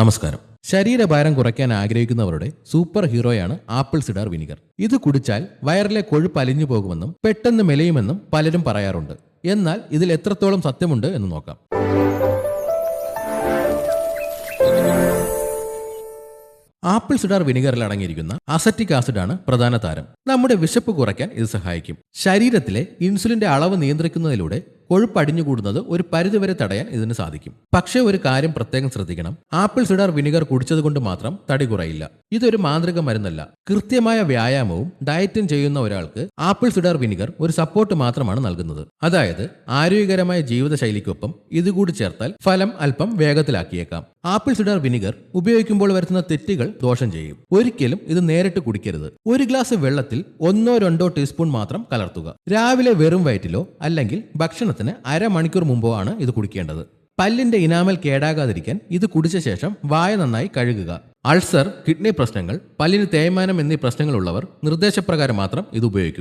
നമസ്കാരം. ശരീരഭാരം കുറയ്ക്കാൻ ആഗ്രഹിക്കുന്നവരുടെ സൂപ്പർ ഹീറോയാണ് ആപ്പിൾ സിഡാർ വിനിഗർ. ഇത് കുടിച്ചാൽ വയറിലെ കൊഴുപ്പ് അലിഞ്ഞു പോകുമെന്നും പെട്ടെന്ന് മെലയുമെന്നും പലരും പറയാറുണ്ട്. എന്നാൽ ഇതിൽ എത്രത്തോളം സത്യമുണ്ട് എന്ന് നോക്കാം. ആപ്പിൾ സിഡാർ വിനിഗറിൽ അടങ്ങിയിരിക്കുന്ന അസറ്റിക് ആസിഡാണ് പ്രധാന താരം. നമ്മുടെ വിശപ്പ് കുറയ്ക്കാൻ ഇത് സഹായിക്കും. ശരീരത്തിലെ ഇൻസുലിന്റെ അളവ് നിയന്ത്രിക്കുന്നതിലൂടെ കൊഴുപ്പ് അടിഞ്ഞുകൂടുന്നത് ഒരു പരിധിവരെ തടയാൻ ഇതിന് സാധിക്കും. പക്ഷേ ഒരു കാര്യം പ്രത്യേകം ശ്രദ്ധിക്കണം. ആപ്പിൾ സിഡാർ വിനിഗർ കുടിച്ചത് കൊണ്ട് മാത്രം തടി കുറയില്ല. ഇതൊരു മാന്ത്രിക മരുന്നല്ല. കൃത്യമായ വ്യായാമവും ഡയറ്റും ചെയ്യുന്ന ഒരാൾക്ക് ആപ്പിൾ സിഡാർ വിനിഗർ ഒരു സപ്പോർട്ട് മാത്രമാണ് നൽകുന്നത്. അതായത് ആരോഗ്യകരമായ ജീവിതശൈലിക്കൊപ്പം ഇതുകൂടി ചേർത്താൽ ഫലം അല്പം വേഗത്തിലാക്കിയേക്കാം. ആപ്പിൾ സിഡാർ വിനിഗർ ഉപയോഗിക്കുമ്പോൾ വരുത്തുന്ന തെറ്റുകൾ ദോഷം ചെയ്യും. ഒരിക്കലും ഇത് നേരിട്ട് കുടിക്കരുത്. ഒരു ഗ്ലാസ് വെള്ളത്തിൽ ഒന്നോ രണ്ടോ ടീസ്പൂൺ മാത്രം കലർത്തുക. രാവിലെ വെറും വയറ്റിലോ അല്ലെങ്കിൽ ഭക്ഷണത്തിന് അരമണിക്കൂർ മുമ്പോ ആണ് ഇത് കുടിക്കേണ്ടത്. പല്ലിന്റെ ഇനാമൽ കേടാകാതിരിക്കാൻ ഇത് കുടിച്ച ശേഷം വായ നന്നായി കഴുകുക. അൾസർ കിഡ്നി പ്രശ്നങ്ങൾ പല്ലിന് തേയ്മാനം എന്നീ പ്രശ്നങ്ങളുള്ളവർ നിർദ്ദേശപ്രകാരം മാത്രം ഇത് ഉപയോഗിക്കുക